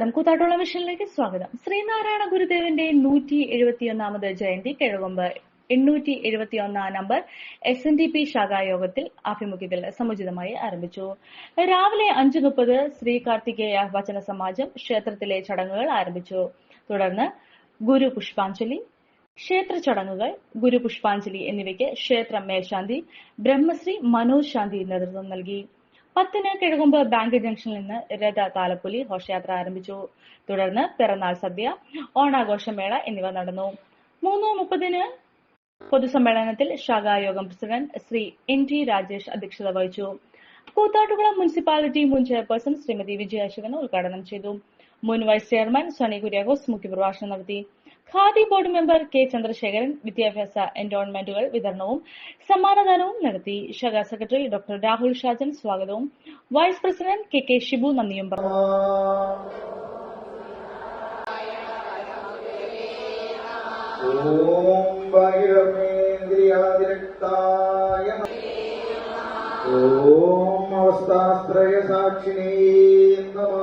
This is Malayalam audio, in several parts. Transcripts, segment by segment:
നമസ്കാരം. കൂത്താട്ടോള മിഷനിലേക്ക് സ്വാഗതം. ശ്രീനാരായണ ഗുരുദേവന്റെ നൂറ്റി എഴുപത്തിയൊന്നാമത് ജയന്തി കിഴകൊമ്പ് എണ്ണൂറ്റി എഴുപത്തിയൊന്നാം number S N D P ശാഖായോഗത്തിൽ ആഭിമുഖ്യത്തിൽ സമുചിതമായി ആരംഭിച്ചു. രാവിലെ അഞ്ചു മുപ്പത് ശ്രീ കാർത്തികേയ വചന സമാജം ക്ഷേത്രത്തിലെ ചടങ്ങുകൾ ആരംഭിച്ചു. തുടർന്ന് ഗുരു പുഷ്പാഞ്ജലി ക്ഷേത്ര ചടങ്ങുകൾ ഗുരു പുഷ്പാഞ്ജലി എന്നിവയ്ക്ക് ക്ഷേത്ര മേൽശാന്തി ബ്രഹ്മശ്രീ മനോജ് ശാന്തി നേതൃത്വം നൽകി. പത്തിന് കിഴകുമ്പ് ബാങ്ക് ജംഗ്ഷനിൽ നിന്ന് രഥ താലപ്പൊലി ഘോഷയാത്ര ആരംഭിച്ചു. തുടർന്ന് പിറന്നാൾ സദ്യ ഓണാഘോഷമേള എന്നിവ നടന്നു. മൂന്ന് മുപ്പതിന് പൊതുസമ്മേളനത്തിൽ ശാഖായോഗം president Shri N T Rajesh അധ്യക്ഷത വഹിച്ചു. കൂത്താട്ടുകുളം മുനിസിപ്പാലിറ്റി മുൻ ചെയർപേഴ്സൺ ശ്രീമതി വിജയ ശിവൻ ഉദ്ഘാടനം ചെയ്തു. മുൻ വൈസ് ചെയർമാൻ സണി കുര്യാക്കോസ് മുഖ്യപ്രഭാഷണം നടത്തി. Khadi board member K Chandrasekharan വിദ്യാഭ്യാസ എൻഡോൺമെന്റുകൾ വിതരണവും സമ്മാനദാനവും നടത്തി. ശാഖാ സെക്രട്ടറി ഡോക്ടർ രാഹുൽ ഷാജൻ സ്വാഗതവും. Vice president K K Shibu നന്ദിയും പറഞ്ഞു. ഓം അവസ്ഥാശ്രയ സാക്ഷിണീ നമ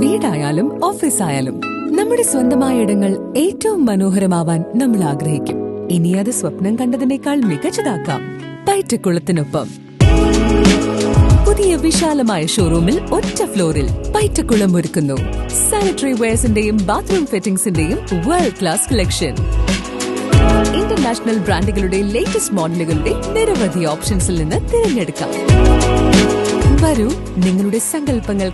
വീടായാലും ഓഫീസായാലും നമ്മുടെ സ്വന്തമായ ഇടങ്ങൾ ഏറ്റവും മനോഹരമാവാൻ നമ്മൾ ആഗ്രഹിക്കും. ഇനി അത് സ്വപ്നം കണ്ടതിനേക്കാൾ മികച്ചതാക്കാം പൈറ്റക്കുളത്തിനൊപ്പം. പുതിയ വിശാലമായ ഷോറൂമിൽ ഒറ്റ ഫ്ലോറിൽ പൈറ്റക്കുളം ഒരുക്കുന്നു. സാനിറ്ററി വെയർസിന്റെയും ബാത്റൂം ഫിറ്റിംഗ്സിന്റെയും വേൾഡ് ക്ലാസ് കളക്ഷൻ ഇന്റർനാഷണൽ ബ്രാൻഡുകളുടെ ലേറ്റസ്റ്റ് മോഡലുകളുടെ നിരവധി ഓപ്ഷൻസിൽ നിന്ന് തിരഞ്ഞെടുക്കാം. വരൂ നിങ്ങളുടെ സങ്കല്പങ്ങൾ